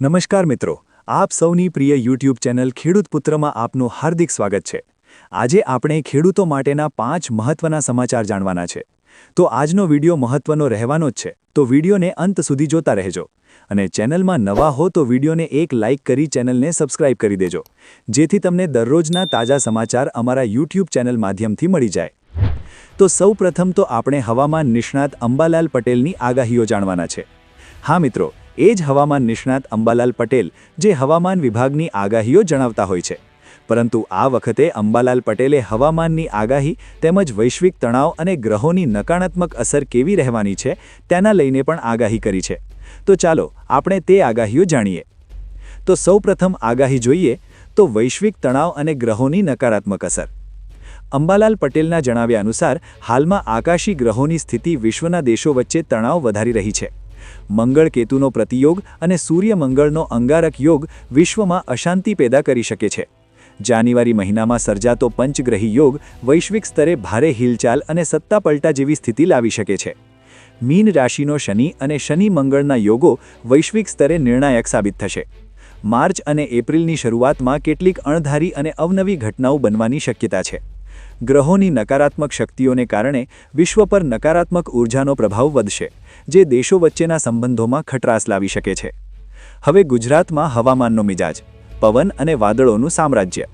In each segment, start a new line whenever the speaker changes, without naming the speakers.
નમસ્કાર મિત્રો, આપ સૌની પ્રિય યુટ્યુબ ચેનલ ખેડૂત પુત્રમાં આપનું હાર્દિક સ્વાગત છે. આજે આપણે ખેડૂતો માટેના પાંચ મહત્વના સમાચાર જાણવાના છે. તો આજનો વિડિયો મહત્વનો રહેવાનો જ છે. તો વિડિયોને અંત સુધી જોતા રહેજો. અને ચેનલમાં નવા હો તો વિડીયોને એક લાઇક કરી ચેનલને સબસ્ક્રાઇબ કરી દેજો. જેથી તમને દરરોજના તાજા સમાચાર અમારા યુટ્યુબ ચેનલ માધ્યમથી મળી જાય. તો સૌપ્રથમ તો આપણે હવામાન નિષ્ણાત અંબાલાલ પટેલની આગાહીઓ જાણવાના છે. હા મિત્રો એ જ હવામાન નિષ્ણાત અંબાલાલ પટેલ જે હવામાન વિભાગની આગાહીઓ જણાવતા હોય છે. પરંતુ આ વખતે અંબાલાલ પટેલે હવામાનની આગાહી તેમજ વૈશ્વિક તણાવ અને ગ્રહોની નકારાત્મક અસર કેવી રહેવાની છે તેના લઈને પણ આગાહી કરી છે. તો ચાલો આપણે તે આગાહીઓ જાણીએ. તો સૌપ્રથમ આગાહી જોઈએ તો વૈશ્વિક તણાવ અને ગ્રહોની નકારાત્મક અસર. અંબાલાલ પટેલના જણાવ્યા અનુસાર હાલમાં આકાશી ગ્રહોની સ્થિતિ વિશ્વના દેશો વચ્ચે તણાવ વધારી રહી છે. મંગળ કેતુનો પ્રતિયોગ અને સૂર્ય મંગળનો અંગારક યોગ વિશ્વમાં અશાંતિ પેદા કરી શકે છે. જાન્યુઆરી મહિનામાં સર્જાતો પંચગ્રહી યોગ વૈશ્વિક સ્તરે ભારે હિલચાલ અને સત્તાપલટા જેવી સ્થિતિ લાવી શકે છે. મીન રાશિનો શનિ અને શનિ મંગળના યોગો વૈશ્વિક સ્તરે નિર્ણાયક સાબિત થશે. માર્ચ અને એપ્રિલની શરૂઆતમાં કેટલીક અણધારી અને અવનવી ઘટનાઓ બનવાની શક્યતા છે. ગ્રહોની નકારાત્મક શક્તિઓને કારણે વિશ્વ પર નકારાત્મક ઊર્જાનો પ્રભાવ વધશે, જે દેશો વચ્ચેના સંબંધોમાં ખટરાસ લાવી શકે છે. હવે ગુજરાતમાં હવામાનનો મિજાજ, પવન અને વાદળોનું સામ્રાજ્ય.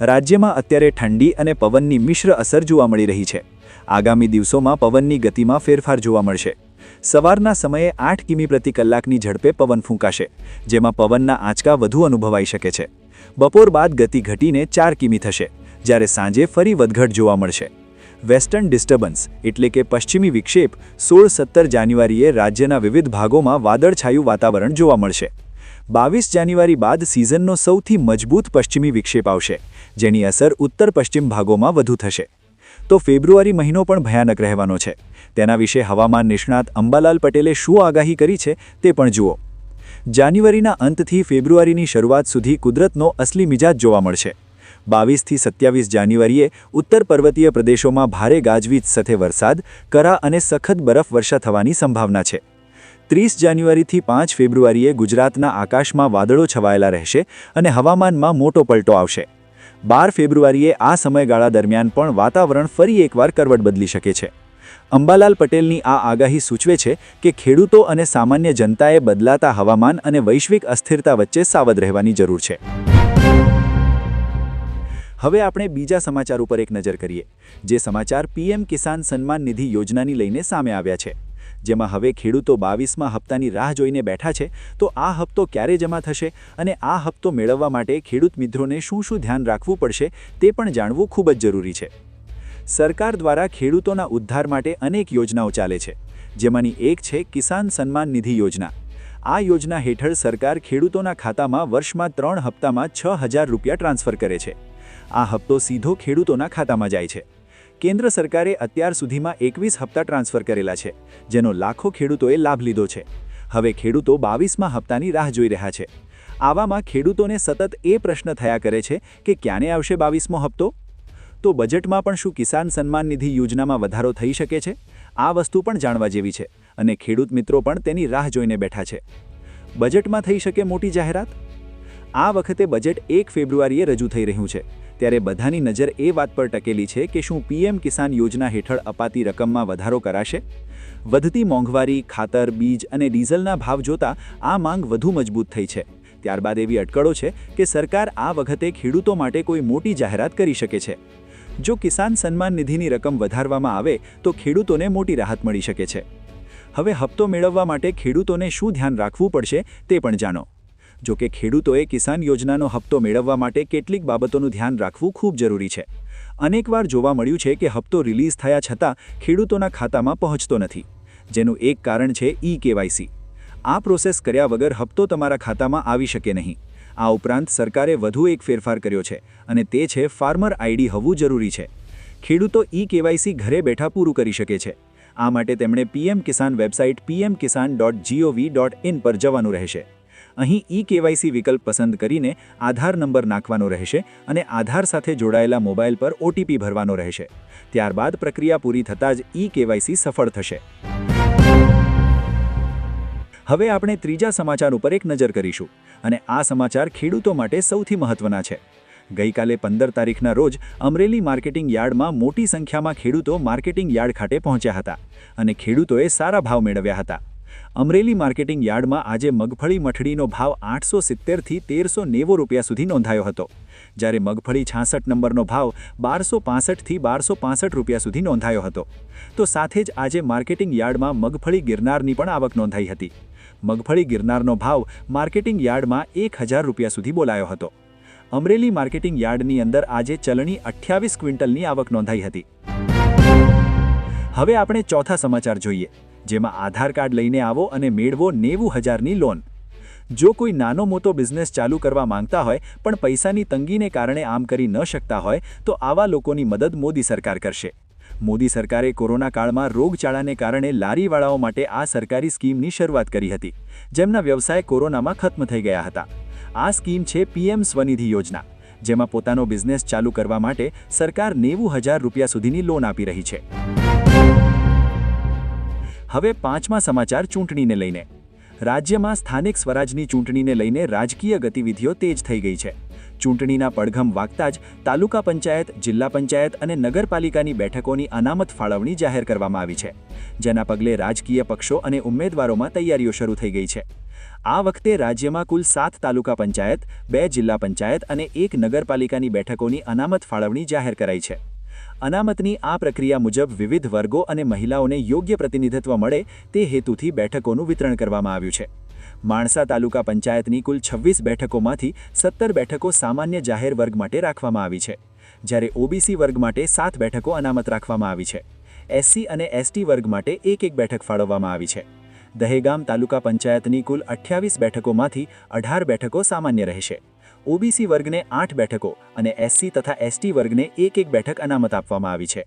રાજ્યમાં અત્યારે ઠંડી અને પવનની મિશ્ર અસર જોવા મળી રહી છે. આગામી દિવસોમાં પવનની ગતિમાં ફેરફાર જોવા મળશે. સવારના સમયે આઠ કિમી પ્રતિ કલાકની ઝડપે પવન ફૂંકાશે, જેમાં પવનના આંચકા વધુ અનુભવાઈ શકે છે. બપોર બાદ ગતિ ઘટીને ચાર કિમી થશે. જ્યારે સાંજે ફરી વધઘટ જોવા મળશે. વેસ્ટર્ન ડિસ્ટર્બન્સ એટલે કે પશ્ચિમી વિક્ષેપ સોળ સત્તર જાન્યુઆરીએ રાજ્યના વિવિધ ભાગોમાં વાદળછાયું વાતાવરણ જોવા મળશે. બાવીસ જાન્યુઆરી બાદ સિઝનનો સૌથી મજબૂત પશ્ચિમી વિક્ષેપ આવશે, જેની અસર ઉત્તર પશ્ચિમ ભાગોમાં વધુ થશે. તો ફેબ્રુઆરી મહિનો પણ ભયાનક રહેવાનો છે. તેના વિશે હવામાન નિષ્ણાત અંબાલાલ પટેલે શું આગાહી કરી છે તે પણ જુઓ. જાન્યુઆરીના અંતથી ફેબ્રુઆરીની શરૂઆત સુધી કુદરતનો અસલી મિજાજ જોવા મળશે. બાવીસથી સત્યાવીસ જાન્યુઆરીએ ઉત્તર પર્વતીય પ્રદેશોમાં ભારે ગાજવીજ સાથે વરસાદ, કરા અને સખત બરફવર્ષા થવાની સંભાવના છે. ત્રીસ જાન્યુઆરીથી પાંચ ફેબ્રુઆરીએ ગુજરાતના આકાશમાં વાદળો છવાયેલા રહેશે અને હવામાનમાં મોટો પલટો આવશે. બાર ફેબ્રુઆરીએ આ સમયગાળા દરમિયાન પણ વાતાવરણ ફરી એકવાર કરવટ બદલી શકે છે. અંબાલાલ પટેલની આ આગાહી સૂચવે છે કે ખેડૂતો અને સામાન્ય જનતાએ બદલાતા હવામાન અને વૈશ્વિક અસ્થિરતા વચ્ચે સાવધ રહેવાની જરૂર છે. હવે આપણે બીજા સમાચાર ઉપર એક નજર કરીએ, જે સમાચાર પીએમ કિસાન સન્માન નિધિ યોજનાની લઈને સામે આવ્યા છે. જેમાં હવે ખેડૂતો બાવીસમાં હપ્તાની રાહ જોઈને બેઠા છે, તો આ હપ્તો ક્યારે જમા થશે અને આ હપ્તો મેળવવા માટે ખેડૂત મિત્રોને શું શું ધ્યાન રાખવું પડશે તે પણ જાણવું ખૂબ જ જરૂરી છે. સરકાર દ્વારા ખેડૂતોના ઉદ્ધાર માટે અનેક યોજનાઓ ચાલે છે, જેમાંની એક છે કિસાન સન્માન નિધિ યોજના. આ યોજના હેઠળ સરકાર ખેડૂતોના ખાતામાં વર્ષમાં ત્રણ હપ્તામાં છ હજાર રૂપિયા ટ્રાન્સફર કરે છે. આ હપ્તો સીધો ખેડૂતોના ખાતામાં જાય છે. કેન્દ્ર સરકારે અત્યાર સુધીમાં એકવીસ હપ્તા ટ્રાન્સફર કરેલા છે, જેનો લાખો ખેડૂતોએ લાભ લીધો છે. હવે ખેડૂતો બાવીસમાં હપ્તાની રાહ જોઈ રહ્યા છે. આવામાં ખેડૂતોને સતત એ પ્રશ્ન થયા કરે છે કે ક્યાંને આવશે બાવીસમો હપ્તો? તો બજેટમાં પણ શું કિસાન સન્માન નિધિ યોજનામાં વધારો થઈ શકે છે? આ વસ્તુ પણ જાણવા જેવી છે અને ખેડૂત મિત્રો પણ તેની રાહ જોઈને બેઠા છે. બજેટમાં થઈ શકે મોટી જાહેરાત? આ વખતે બજેટ એક ફેબ્રુઆરીએ રજૂ થઈ રહ્યું છે. ત્યારે બધાની નજર એ વાત પર ટકેલી છે કે શું પીએમ કિસાન યોજના હેઠળ અપાતી રકમમાં વધારો કરાશે? વધતી મોંઘવારી, ખાતર, બીજ અને ડીઝલના ભાવ જોતા આ માંગ વધુ મજબૂત થઈ છે. ત્યારબાદ એવી અટકળો છે કે સરકાર આ વખતે ખેડૂતો માટે કોઈ મોટી જાહેરાત કરી શકે છે. જો કિસાન સન્માન નિધિની રકમ વધારવામાં આવે, તો ખેડૂતોને મોટી રાહત મળી શકે છે. હવે હપ્તો મેળવવા માટે ખેડૂતોને શું ધ્યાન રાખવું પડશે તે પણ જાણો. જો કે ખેડૂતોએ કિસાન યોજનાનો હપ્તો મેળવવા માટે કેટલીક બાબતોનું ધ્યાન રાખવું ખૂબ જરૂરી છે. અનેકવાર જોવા મળ્યું છે કે હપ્તો રિલીઝ થયા છતાં ખેડૂતોના ખાતામાં પહોંચતો નથી. જેનું એક કારણ છે ઈ કેવાયસી આ પ્રોસેસ કર્યા વગર હપ્તો તમારા ખાતામાં આવી શકે નહીં. આ ઉપરાંત સરકારે વધુ એક ફેરફાર કર્યો છે અને તે છે ફાર્મર આઈડી હોવું જરૂરી છે. ખેડૂતો ઈ કેવાયસી ઘરે બેઠા પૂરું કરી શકે છે. આ માટે તેમણે PM Kisan website PM Kisan dot G O V dot in પર જવાનું રહેશે. અહીં ઈ કેવાયસી વિકલ્પ પસંદ કરીને આધાર નંબર નાખવાનો રહેશે અને આધાર સાથે જોડાયેલા મોબાઈલ પર ઓટીપી ભરવાનો રહેશે. ત્યારબાદ પ્રક્રિયા પૂરી થતાં જ ઈ કેવાયસી સફળ થશે. હવે આપણે ત્રીજા સમાચાર ઉપર એક નજર કરીશું અને આ સમાચાર ખેડૂતો માટે સૌથી મહત્વના છે. ગઈકાલે પંદર તારીખના રોજ અમરેલી માર્કેટિંગ યાર્ડમાં મોટી સંખ્યામાં ખેડૂતો માર્કેટિંગ યાર્ડ ખાતે પહોંચ્યા હતા અને ખેડૂતોએ સારા ભાવ મેળવ્યા હતા. અમરેલી માર્કેટિંગ યાર્ડમાં આજે મગફળી મઠડીનો ભાવ આઠસો સિત્તેરથી તેરસો નેવું રૂપિયા સુધી નોંધાયો હતો, જ્યારે મગફળી છાસઠ નંબરનો ભાવ બારસો પાસઠથી બારસો પાસઠ રૂપિયા સુધી નોંધાયો હતો. તો સાથે જ આજે માર્કેટિંગ યાર્ડમાં મગફળી ગિરનારની પણ આવક નોંધાઈ હતી. મગફળી ગિરનારનો ભાવ માર્કેટિંગ યાર્ડમાં એક હજાર રૂપિયા સુધી બોલાયો હતો. અમરેલી માર્કેટિંગ યાર્ડની અંદર આજે ચલણી અઠ્યાવીસ ક્વિન્ટલની આવક નોંધાઈ હતી. હવે આપણે ચોથા સમાચાર જોઈએ. જેમાં આધાર કાર્ડ લઈને આવો અને મેળવો નેવું હજારની લોન. જો કોઈ નાનો મોટો બિઝનેસ ચાલુ કરવા માંગતા હોય, પણ પૈસાની તંગીને કારણે આમ કરી ન શકતા હોય, તો આવા લોકોની મદદ મોદી સરકાર કરશે. મોદી સરકારે કોરોના કાળમાં રોગચાળાને કારણે લારીવાળાઓ માટે આ સરકારી સ્કીમની શરૂઆત કરી હતી, જેમના વ્યવસાય કોરોનામાં ખત્મ થઈ ગયા હતા. આ સ્કીમ છે પીએમ સ્વનિધિ યોજના, જેમાં પોતાનો બિઝનેસ ચાલુ કરવા માટે સરકાર નેવું હજાર રૂપિયા સુધીની લોન આપી રહી છે. હવે પાંચમા સમાચાર ચૂંટણીને લઈને. રાજ્યમાં સ્થાનિક સ્વરાજની ચૂંટણીને લઈને રાજકીય ગતિવિધિઓ તેજ થઈ ગઈ છે. ચૂંટણીના પડઘમ વાગતા જ તાલુકા પંચાયત, જિલ્લા પંચાયત અને નગરપાલિકાની બેઠકોની અનામત ફાળવણી જાહેર કરવામાં આવી છે. જેના પગલે રાજકીય પક્ષો અને ઉમેદવારોમાં તૈયારીઓ શરૂ થઈ ગઈ છે. આ વખતે રાજ્યમાં કુલ સાત તાલુકા પંચાયત, બે જિલ્લા પંચાયત અને એક નગરપાલિકાની બેઠકોની અનામત ફાળવણી જાહેર કરાઈ છે. અનામતની આ પ્રક્રિયા મુજબ વિવિધ વર્ગો અને મહિલાઓને યોગ્ય પ્રતિનિધિત્વ મળે તે હેતુથી બેઠકોનું વિતરણ કરવામાં આવ્યું છે. માણસા તાલુકા પંચાયતની કુલ છવ્વીસ બેઠકોમાંથી સત્તર બેઠકો સામાન્ય જાહેર વર્ગ માટે રાખવામાં આવી છે. જ્યારે ઓબીસી વર્ગ માટે સાત બેઠકો અનામત રાખવામાં આવી છે. એસસી અને એસટી વર્ગ માટે એક એક બેઠક ફાળવવામાં આવી છે. દહેગામ તાલુકા પંચાયતની કુલ અઠ્યાવીસ બેઠકોમાંથી અઢાર બેઠકો સામાન્ય રહેશે. ઓબીસી વર્ગને આઠ બેઠકો અને એસસી તથા એસટી વર્ગને એક એક બેઠક અનામત આપવામાં આવી છે.